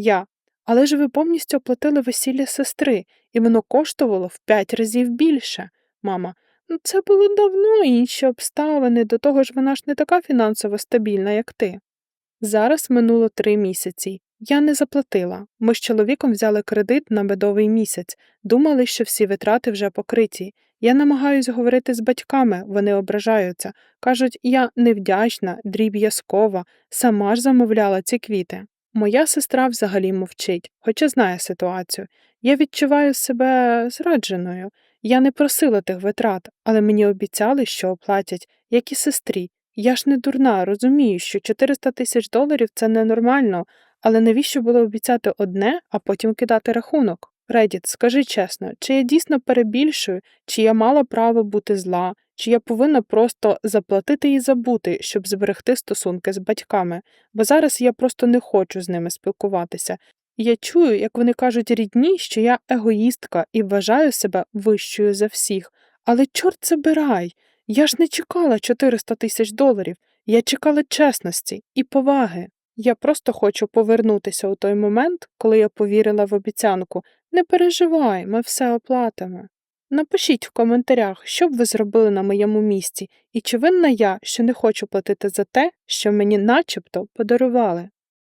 Я. Але ж ви повністю оплатили весілля сестри, і воно коштувало в п'ять разів більше. Мама. Ну, це було давно інші обставини, до того ж вона ж не така фінансово стабільна, як ти. Зараз минуло три місяці. Я не заплатила. Ми з чоловіком взяли кредит на медовий місяць, думали, що всі витрати вже покриті. Я намагаюсь говорити з батьками, вони ображаються. Кажуть, я невдячна, дріб'язкова, сама ж замовляла ці квіти. Моя сестра взагалі мовчить, хоча знає ситуацію. Я відчуваю себе зрадженою. Я не просила тих витрат, але мені обіцяли, що оплатять, як і сестрі. Я ж не дурна, розумію, що 400 тисяч доларів це ненормально, але навіщо було обіцяти одне, а потім кидати рахунок? Редіт, скажи чесно, чи я дійсно перебільшую, чи я мала право бути зла, чи я повинна просто заплатити і забути, щоб зберегти стосунки з батьками, бо зараз я просто не хочу з ними спілкуватися. Я чую, як вони кажуть рідні, що я егоїстка і вважаю себе вищою за всіх. Але чорт забирай! Я ж не чекала 400 тисяч доларів, я чекала чесності і поваги. Я просто хочу повернутися у той момент, коли я повірила в обіцянку. Не переживай, ми все оплатимо. Напишіть в коментарях, що б ви зробили на моєму місці, і чи винна я, що не хочу платити за те, що мені начебто подарували.